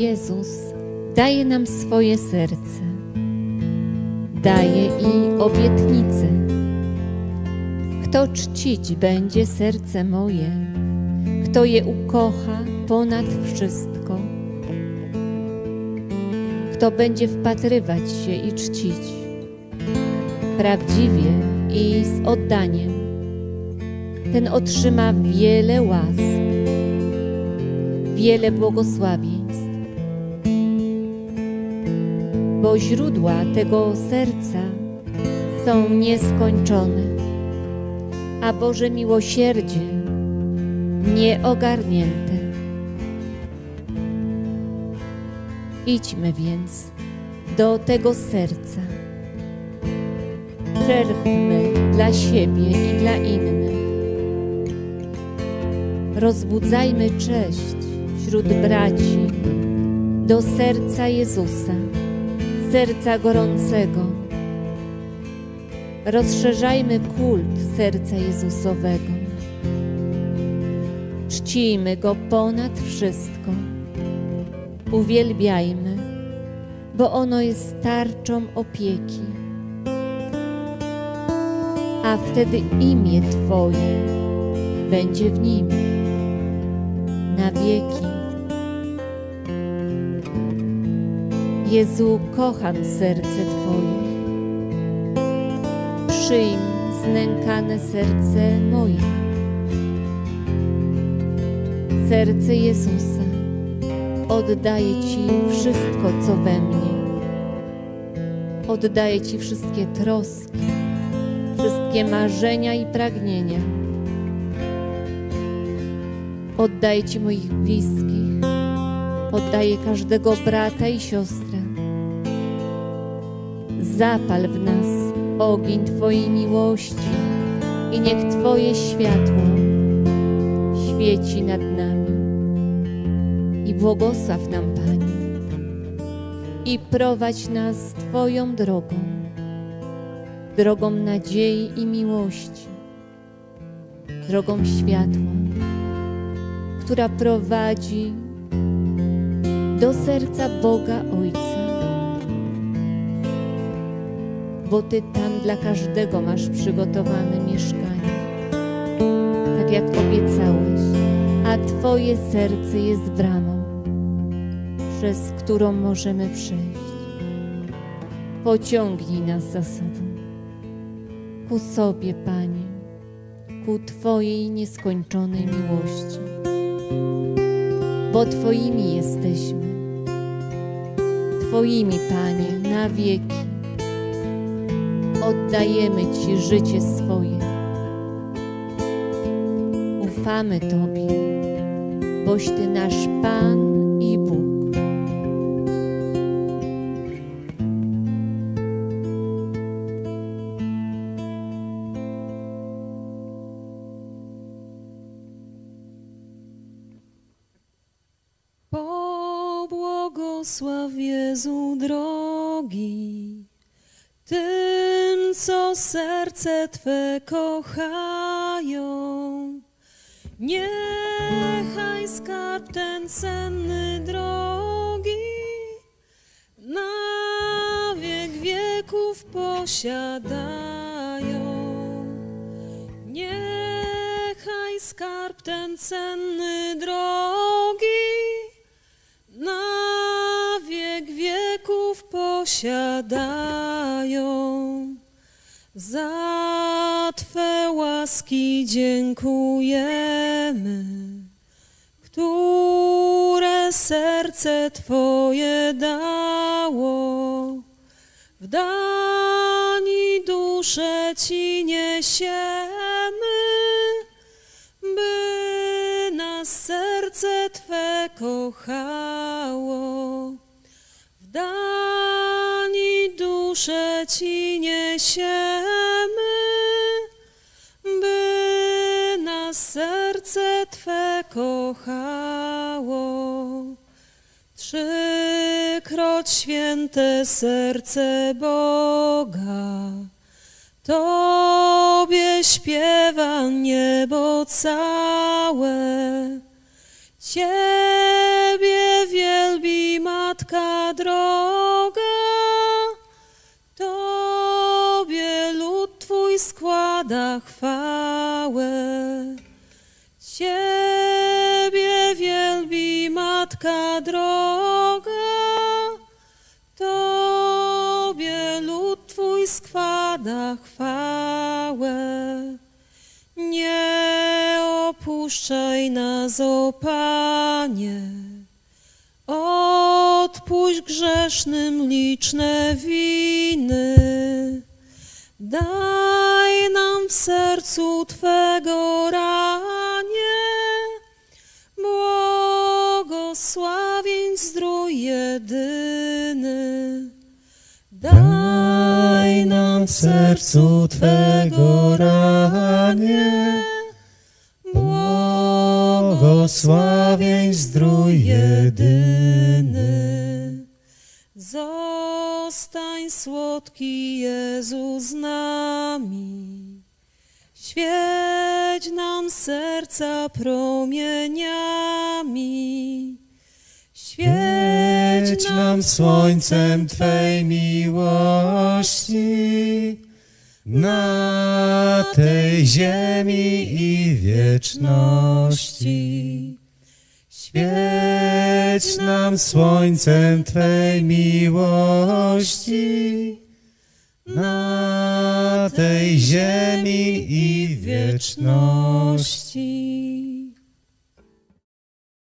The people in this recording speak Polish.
Jezus daje nam swoje serce, daje i obietnice. Kto czcić będzie serce moje, kto je ukocha ponad wszystko, kto będzie wpatrywać się i czcić? Prawdziwie i z oddaniem, ten otrzyma wiele łask, wiele błogosławieństw. Bo źródła tego serca są nieskończone, a Boże miłosierdzie nieogarnięte. Idźmy więc do tego serca. Czerpmy dla siebie i dla innych. Rozbudzajmy cześć wśród braci do serca Jezusa, serca gorącego. Rozszerzajmy kult serca Jezusowego. Czcijmy Go ponad wszystko. Uwielbiajmy, bo ono jest tarczą opieki. A wtedy imię Twoje będzie w nim na wieki. Jezu, kocham serce Twoje. Przyjm znękane serce moje. Serce Jezusa oddaję Ci wszystko, co we mnie. Oddaję Ci wszystkie troski, wszystkie marzenia i pragnienia. Oddaję Ci moich bliskich, oddaję każdego brata i siostrę. Zapal w nas ogień Twojej miłości i niech Twoje światło świeci nad nami. I błogosław nam, Panie, i prowadź nas Twoją drogą, drogą nadziei i miłości, drogą światła, która prowadzi do serca Boga Ojca. Bo Ty tam dla każdego masz przygotowane mieszkanie, tak jak obiecałeś, a Twoje serce jest bramą, przez którą możemy przejść. Pociągnij nas za sobą, ku sobie, Panie, ku Twojej nieskończonej miłości, bo Twoimi jesteśmy, Twoimi, Panie, na wieki. Oddajemy Ci życie swoje. Ufamy Tobie, boś Ty nasz Pan i Bóg. Pobłogosław Jezu drogi, co serce Twe kochają. Niechaj skarb ten cenny drogi, na wiek wieków posiadają. Niechaj skarb ten cenny drogi, na wiek wieków posiadają. Za Twe łaski dziękujemy, które serce Twoje dało. W dani duszę Ci niesiemy, by nas serce Twe kochało. W dani duszę Ci niesiemy, by nas serce Twe kochało. Trzykroć święte serce Boga, Tobie śpiewa niebo całe. Ciebie wielbi matka droga, chwałę. Ciebie wielbi matka droga, Tobie lud Twój składa chwałę. Nie opuszczaj nas, o Panie, odpuść grzesznym liczne winy. Daj nam w sercu Twego ranie, błogosławień zdrój jedyny. Daj nam w sercu Twego ranie, błogosławień zdrój jedyny. Zostań słodki Jezu z nami. Świeć nam serca promieniami. Świeć nam słońcem Twej miłości na tej ziemi i wieczności. Świeć nam słońcem Twej miłości na tej ziemi i wieczności.